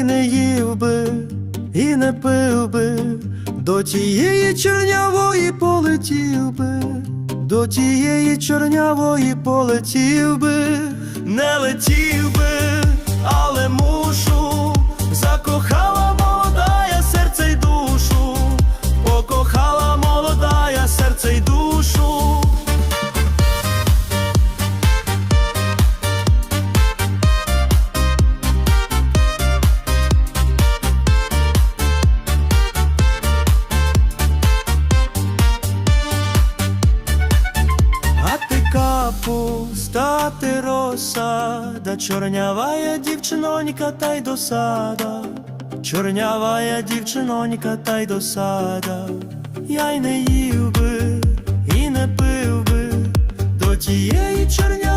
не їв би і не пив би, до тієї чорнявої полетів би, до тієї чорнявої полетів би, не летів капуста, ти розсада, чорнявая дівчинонька та й досада, чорнявая дівчинонька та й досада, я й не їв би і не пив би, до тієї чорнявої